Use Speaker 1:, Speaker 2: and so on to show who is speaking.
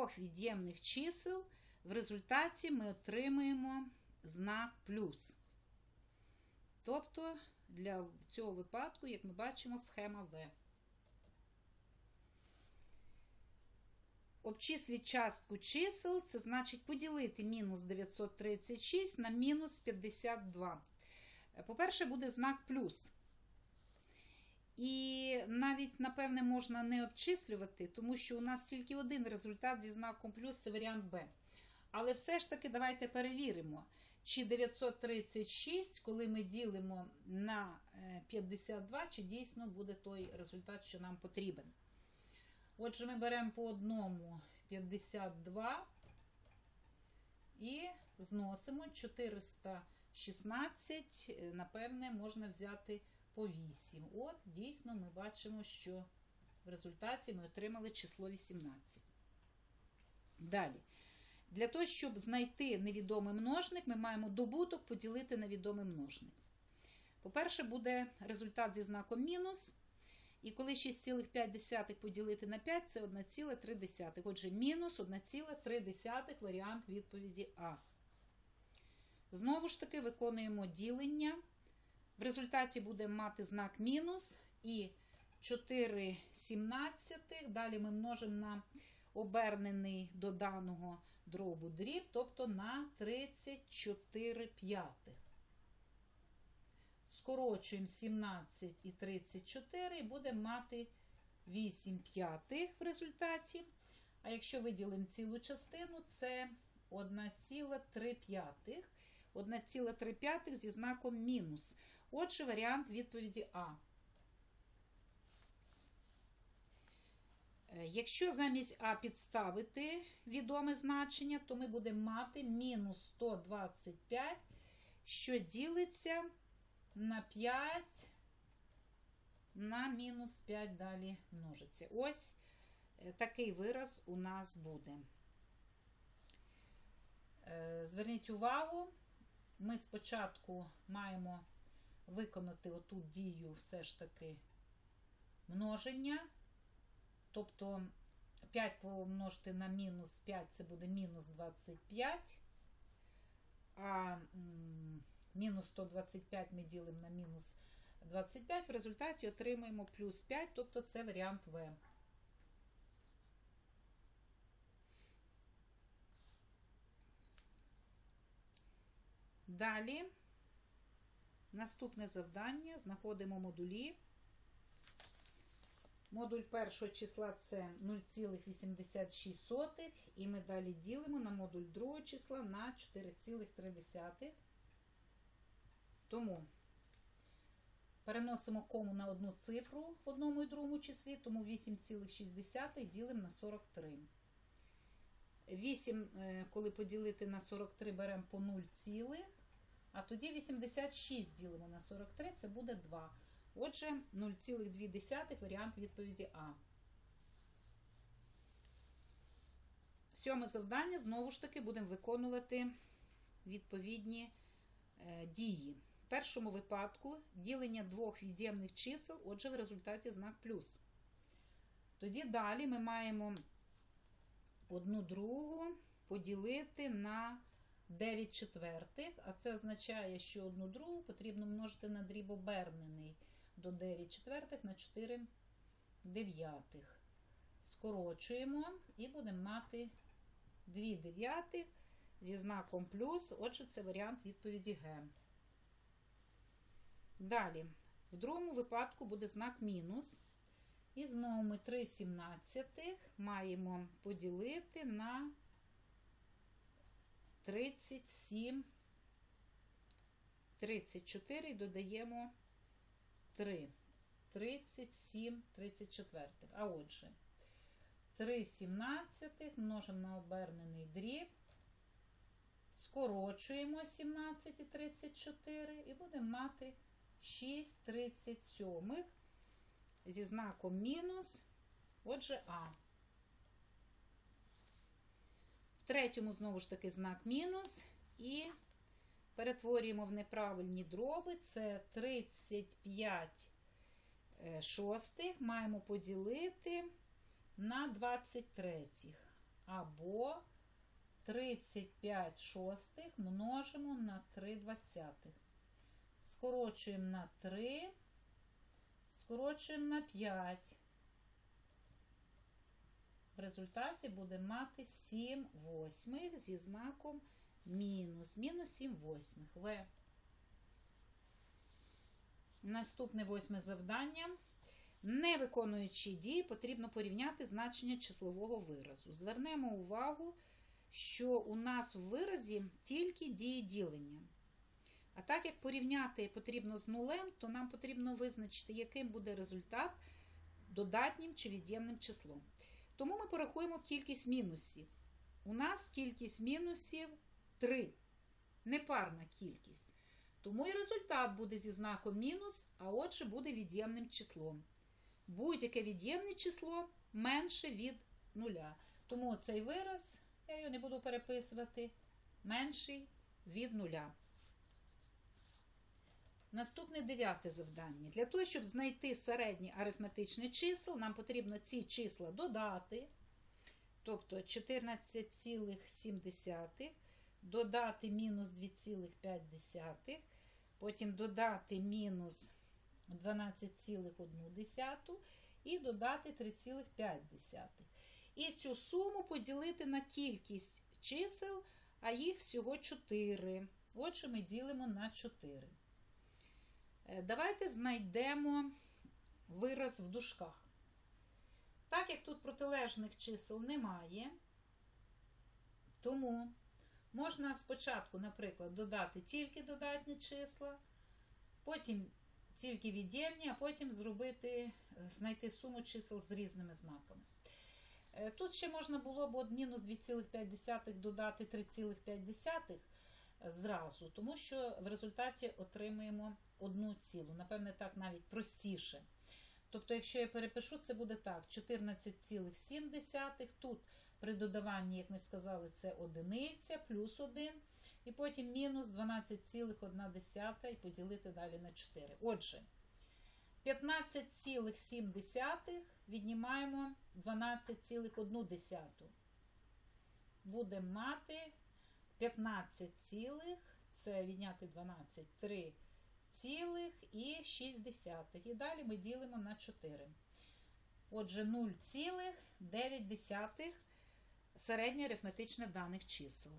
Speaker 1: двох від'ємних чисел. В результаті ми отримуємо знак плюс. Тобто, для цього випадку, як ми бачимо, схема В. Обчисліть частку чисел, це значить поділити мінус 936 на мінус 52. По-перше, буде знак плюс. І навіть, напевне, можна не обчислювати, тому що у нас тільки один результат зі знаком плюс це варіант Б. Але все ж таки давайте перевіримо, чи 936, коли ми ділимо на е, 52, чи дійсно буде той результат, що нам потрібен. Отже, ми беремо по одному 52 і зносимо 416, е, напевне, можна взяти по 8. От, дійсно, ми бачимо, що в результаті ми отримали число 18. Далі. Для того, щоб знайти невідомий множник, ми маємо добуток поділити на відомий множник. По-перше, буде результат зі знаком мінус. І коли 6,5 поділити на 5, це 1,3. Отже, мінус 1,3 варіант відповіді А. Знову ж таки, виконуємо ділення. В результаті будемо мати знак мінус і 4 сімнадцятих. Далі ми множимо на обернений до даного дробу дріб, тобто на 34 п'ятих. Скорочуємо 17 і 34 і будемо мати 8 п'ятих в результаті. А якщо виділимо цілу частину, це 1,3 п'ятих. 1,3 п'ятих зі знаком мінус. Отже, варіант відповіді А. Е, Якщо замість А підставити відоме значення, то ми будемо мати мінус 125, що ділиться на 5 на мінус 5 далі множиться. Ось е, такий вираз у нас буде. Е, Зверніть увагу, ми спочатку маємо виконати оту дію все ж таки множення. Тобто 5 помножити на мінус 5 це буде мінус 25. А мінус 125 ми ділимо на мінус 25. В результаті отримаємо плюс 5, тобто це варіант В. Далі наступне завдання. Знаходимо модулі. Модуль першого числа це 0,86, і ми далі ділимо на модуль другого числа на 4,3. Тому переносимо кому на одну цифру в одному і другому числі, тому 8,6 ділимо на 43. 8, е, коли поділити на 43, беремо по 0, цілих, а тоді 86 ділимо на 43, це буде 2. Отже, 0,2 варіант відповіді А. Сьоме завдання знову ж таки будемо виконувати відповідні е, дії. В першому випадку ділення двох від'ємних чисел, отже, в результаті знак плюс. Тоді далі ми маємо одну другу поділити на 9 четвертих, а це означає, що одну другу потрібно множити на дріб обернений до 9 четвертих на 4 дев'ятих. Скорочуємо і будемо мати 2 дев'ятих зі знаком плюс, отже, це варіант відповіді Г. Далі, в другому випадку буде знак мінус. І знову ми 3 сімнадцятих маємо поділити на 37, 34 і додаємо 3. 37, 34. А отже, 3 сімнадцятих множимо на обернений дріб, скорочуємо 17 і 34 і будемо мати 6 37 зі знаком мінус, отже, А. В третьому, знову ж таки, знак мінус. І перетворюємо в неправильні дроби. Це 35 шостих. Маємо поділити на 23. або 35 шостих множимо на 3 двадцятих. Скорочуємо на 3, скорочуємо на 5. В результаті будемо мати 7 восьмих зі знаком мінус. Мінус 7 восьмих. В. Наступне восьме завдання. Не виконуючи дії, потрібно порівняти значення числового виразу. Звернемо увагу, що у нас в виразі тільки дії ділення. А так як порівняти потрібно з нулем, то нам потрібно визначити, яким буде результат додатнім чи від'ємним числом. Тому ми порахуємо кількість мінусів. У нас кількість мінусів 3. Непарна кількість. Тому і результат буде зі знаком мінус, а отже буде від'ємним числом. Будь-яке від'ємне число менше від нуля. Тому цей вираз, я його не буду переписувати, менший від нуля. Наступне дев'яте завдання. Для того, щоб знайти середнє арифметичне чисел, нам потрібно ці числа додати. Тобто 14,7, додати мінус 2,5, потім додати мінус 12,1 і додати 3,5. І цю суму поділити на кількість чисел, а їх всього 4. Отже, ми ділимо на 4. Е, Давайте знайдемо вираз в дужках. Так як тут протилежних чисел немає, тому можна спочатку, наприклад, додати тільки додатні числа, потім тільки від'ємні, а потім зробити, знайти суму чисел з різними знаками. Е, Тут ще можна було б от мінус 2,5 додати 3,5 зразу, тому що в результаті отримаємо одну цілу. Напевне, так навіть простіше. Тобто, якщо я перепишу, це буде так: 14,7. Тут при додаванні, як ми сказали, це одиниця плюс 1. І потім мінус 12,1 і поділити далі на 4. Отже, 15,7 віднімаємо 12,1. Будемо мати 15, цілих, це відняти 12, 3 цілих і 6 десятих. І далі ми ділимо на 4. Отже, 0,9 середнє арифметичне даних чисел.